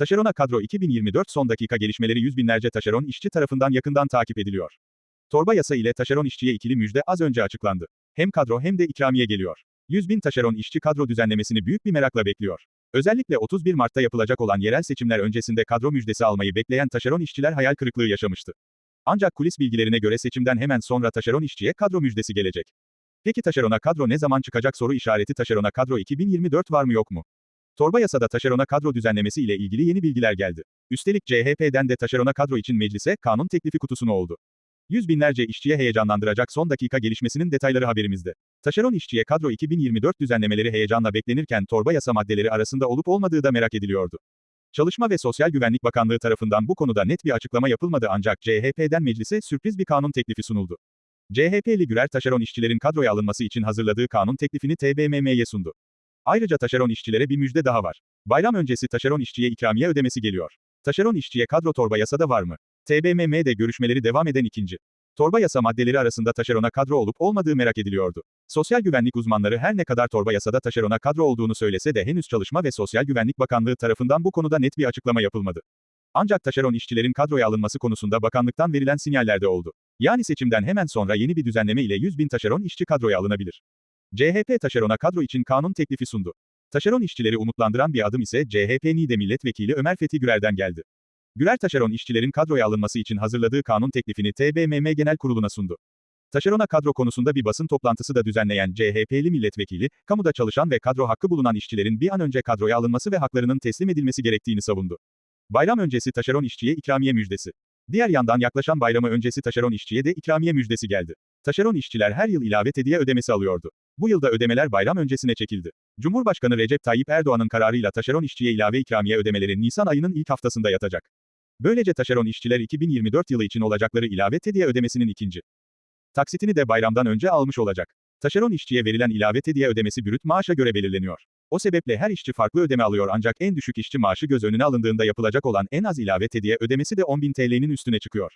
Taşerona kadro 2024 son dakika gelişmeleri yüz binlerce taşeron işçi tarafından yakından takip ediliyor. Torba yasa ile taşeron işçiye ikili müjde az önce açıklandı. Hem kadro hem de ikramiye geliyor. 100 bin taşeron işçi kadro düzenlemesini büyük bir merakla bekliyor. Özellikle 31 Mart'ta yapılacak olan yerel seçimler öncesinde kadro müjdesi almayı bekleyen taşeron işçiler hayal kırıklığı yaşamıştı. Ancak kulis bilgilerine göre seçimden hemen sonra taşeron işçiye kadro müjdesi gelecek. Peki taşerona kadro ne zaman çıkacak soru işareti taşerona kadro 2024 var mı yok mu? Torba yasada taşerona kadro düzenlemesi ile ilgili yeni bilgiler geldi. Üstelik CHP'den de taşerona kadro için meclise kanun teklifi kutusunu oldu. Yüz binlerce işçiye heyecanlandıracak son dakika gelişmesinin detayları haberimizde. Taşeron işçiye kadro 2024 düzenlemeleri heyecanla beklenirken torba yasa maddeleri arasında olup olmadığı da merak ediliyordu. Çalışma ve Sosyal Güvenlik Bakanlığı tarafından bu konuda net bir açıklama yapılmadı ancak CHP'den meclise sürpriz bir kanun teklifi sunuldu. CHP'li Gürer taşeron işçilerin kadroya alınması için hazırladığı kanun teklifini TBMM'ye sundu. Ayrıca taşeron işçilere bir müjde daha var. Bayram öncesi taşeron işçiye ikramiye ödemesi geliyor. Taşeron işçiye kadro torba yasada var mı? TBMM'de görüşmeleri devam eden ikinci. Torba yasa maddeleri arasında taşerona kadro olup olmadığı merak ediliyordu. Sosyal güvenlik uzmanları her ne kadar torba yasada taşerona kadro olduğunu söylese de henüz Çalışma ve Sosyal Güvenlik Bakanlığı tarafından bu konuda net bir açıklama yapılmadı. Ancak taşeron işçilerin kadroya alınması konusunda bakanlıktan verilen sinyaller de oldu. Yani seçimden hemen sonra yeni bir düzenleme ile 100 bin taşeron işçi kadroya alınabilir. CHP taşerona kadro için kanun teklifi sundu. Taşeron işçileri umutlandıran bir adım ise CHP NİDE Milletvekili Ömer Fethi Gürer'den geldi. Gürer taşeron işçilerin kadroya alınması için hazırladığı kanun teklifini TBMM Genel Kurulu'na sundu. Taşerona kadro konusunda bir basın toplantısı da düzenleyen CHP'li milletvekili, kamuda çalışan ve kadro hakkı bulunan işçilerin bir an önce kadroya alınması ve haklarının teslim edilmesi gerektiğini savundu. Bayram öncesi taşeron işçiye ikramiye müjdesi. Diğer yandan yaklaşan bayramı öncesi taşeron işçiye de ikramiye müjdesi geldi. Taşeron işçiler her yıl ilave hediye ödemesi alıyordu. Bu yılda ödemeler bayram öncesine çekildi. Cumhurbaşkanı Recep Tayyip Erdoğan'ın kararıyla taşeron işçiye ilave ikramiye ödemeleri Nisan ayının ilk haftasında yatacak. Böylece taşeron işçiler 2024 yılı için olacakları ilave hediye ödemesinin ikinci taksitini de bayramdan önce almış olacak. Taşeron işçiye verilen ilave hediye ödemesi brüt maaşa göre belirleniyor. O sebeple her işçi farklı ödeme alıyor ancak en düşük işçi maaşı göz önüne alındığında yapılacak olan en az ilave hediye ödemesi de 10.000 TL'nin üstüne çıkıyor.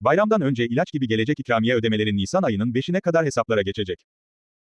Bayramdan önce ilaç gibi gelecek ikramiye ödemeleri Nisan ayının 5'ine kadar hesaplara geçecek.